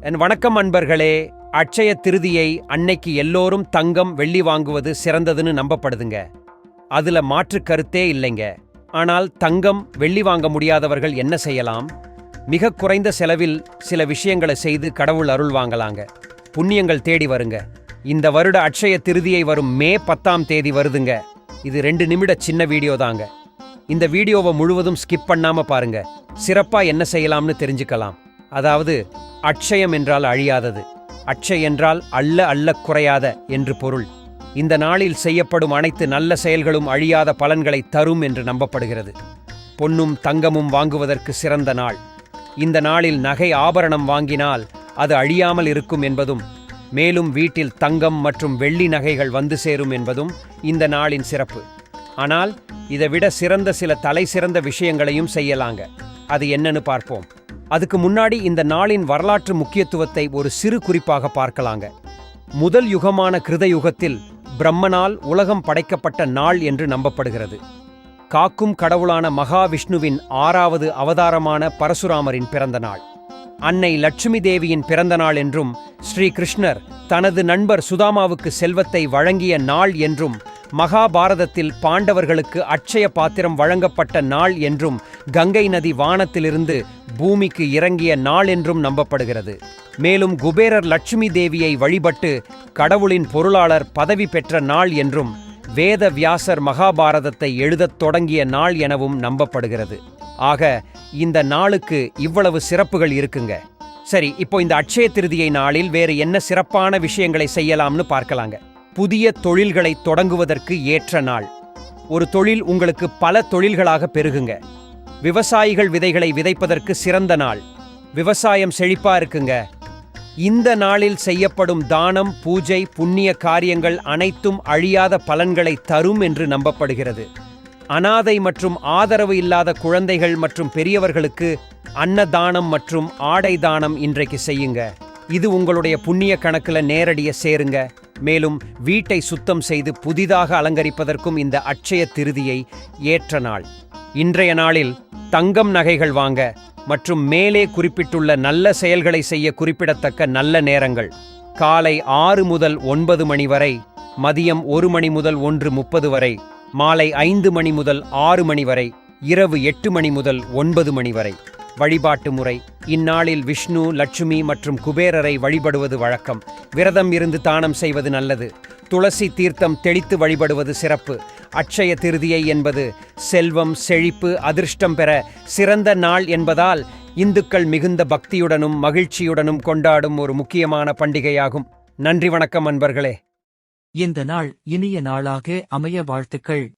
என் வணக்கம் அன்பர்களே அட்சய திருதியை அன்னைக்கு எல்லோரும் தங்கம் வெள்ளி வாங்குவது சிறந்ததுன்னு நம்பப்படுதுங்க. அதுல மாற்று கருத்தே இல்லைங்க. ஆனால் தங்கம் வெள்ளி வாங்க முடியாதவர்கள் என்ன செய்யலாம்? மிக குறைந்த செலவில் சில விஷயங்களை செய்து கடவுள் அருள் வாங்கலாங்க. புண்ணியங்கள் தேடி வருங்க. இந்த வருட அட்சய திருதியை வரும் மே பத்தாம் தேதி வருதுங்க. இது ரெண்டு நிமிட சின்ன வீடியோ தாங்க. இந்த வீடியோவை முழுவதும் ஸ்கிப் பண்ணாம பாருங்க. சிறப்பா என்ன செய்யலாம்னு தெரிஞ்சுக்கலாம். அதாவது அட்சயம் என்றால் அழியாதது. அட்சய என்றால் அல்ல அல்ல குறையாத என்று பொருள். இந்த நாளில் செய்யப்படும் அனைத்து நல்ல செயல்களும் அழியாத பலன்களை தரும் என்று நம்பப்படுகிறது. பொன்னும் தங்கமும் வாங்குவதற்கு சிறந்த நாள். இந்த நாளில் நகை ஆபரணம் வாங்கினால் அது அழியாமல் இருக்கும் என்பதும் மேலும் வீட்டில் தங்கம் மற்றும் வெள்ளி நகைகள் வந்து சேரும் என்பதும் இந்த நாளின் சிறப்பு. ஆனால் இதை விட சிறந்த சில தலை சிறந்த விஷயங்களையும் செய்யலாங்க. அது என்னன்னு பார்ப்போம். அதுக்கு முன்னாடி இந்த நாளின் வரலாற்று முக்கியத்துவத்தை ஒரு சிறு குறிப்பாக பார்க்கலாங்க. முதல் யுகமான கிருத யுகத்தில் பிரம்மனால் உலகம் படைக்கப்பட்ட நாள் என்று நம்பப்படுகிறது. காக்கும் கடவுளான மகாவிஷ்ணுவின் ஆறாவது அவதாரமான பரசுராமரின் பிறந்த நாள். அன்னை லட்சுமி தேவியின் பிறந்த நாள் என்றும் ஸ்ரீ கிருஷ்ணர் தனது நண்பர் சுதாமாவுக்கு செல்வத்தை வழங்கிய நாள் என்றும் மகாபாரதத்தில் பாண்டவர்களுக்கு அட்சய பாத்திரம் வழங்கப்பட்ட நாள் என்றும் கங்கை நதி வானத்திலிருந்து பூமிக்கு இறங்கிய நாள் என்றும் நம்பப்படுகிறது. மேலும் குபேரர் லட்சுமி தேவியை வழிபட்டு கடவுளின் பொருளாளர் பதவி பெற்ற நாள் என்றும் வேத வியாசர் மகாபாரதத்தை எழுதத் தொடங்கிய நாள் எனவும் நம்பப்படுகிறது. ஆக இந்த நாளுக்கு இவ்வளவு சிறப்புகள் இருக்குங்க. சரி இப்போ இந்த அட்சய திருதியை நாளில் வேறு என்ன சிறப்பான விஷயங்களை செய்யலாம்னு பார்க்கலாங்க. புதிய தொழில்களை தொடங்குவதற்கு ஏற்ற நாள். ஒரு தொழில் உங்களுக்கு பல தொழில்களாக பெருகுங்க. விவசாயிகள் விதைகளை விதைப்பதற்கு சிறந்த நாள். விவசாயம் செழிப்பா இருக்குங்க. இந்த நாளில் செய்யப்படும் தானம் பூஜை புண்ணிய காரியங்கள் அனைத்தும் அழியாத பலன்களை தரும் என்று நம்பப்படுகிறது. அனாதை மற்றும் ஆதரவு இல்லாத குழந்தைகள் மற்றும் பெரியவர்களுக்கு அன்னதானம் மற்றும் ஆடை தானம் இன்றைக்கு செய்யுங்க. இது உங்களுடைய புண்ணிய கணக்குல நேரடிய சேருங்க. மேலும் வீட்டை சுத்தம் செய்து புதிதாக அலங்கரிப்பதற்கும் இந்த அட்சய திருதியை ஏற்ற நாள். இன்றைய நாளில் தங்கம் நகைகள் வாங்க மற்றும் மேலே குறிப்பிட்டுள்ள நல்ல செயல்களை செய்ய குறிப்பிடத்தக்க நல்ல நேரங்கள். காலை ஆறு முதல் ஒன்பது மணி வரை மதியம் ஒரு மணி முதல் ஒன்று முப்பது வரை மாலை ஐந்து மணி முதல் ஆறு மணி வரை இரவு எட்டு மணி முதல் ஒன்பது மணி வரை. வழிபாட்டு முறை இந்நாளில் விஷ்ணு லட்சுமி மற்றும் குபேரரை வழிபடுவது வழக்கம். விரதம் இருந்து தானம் செய்வது நல்லது. துளசி தீர்த்தம் தெளித்து வழிபடுவது சிறப்பு. அட்சய திருதியை என்பது செல்வம் செழிப்பு அதிர்ஷ்டம் பெற சிறந்த நாள் என்பதால் இந்துக்கள் மிகுந்த பக்தியுடனும் மகிழ்ச்சியுடனும் கொண்டாடும் ஒரு முக்கியமான பண்டிகையாகும். நன்றி வணக்கம் அன்பர்களே. இந்த நாள் இனிய நாளாக அமைய வாழ்த்துக்கள்.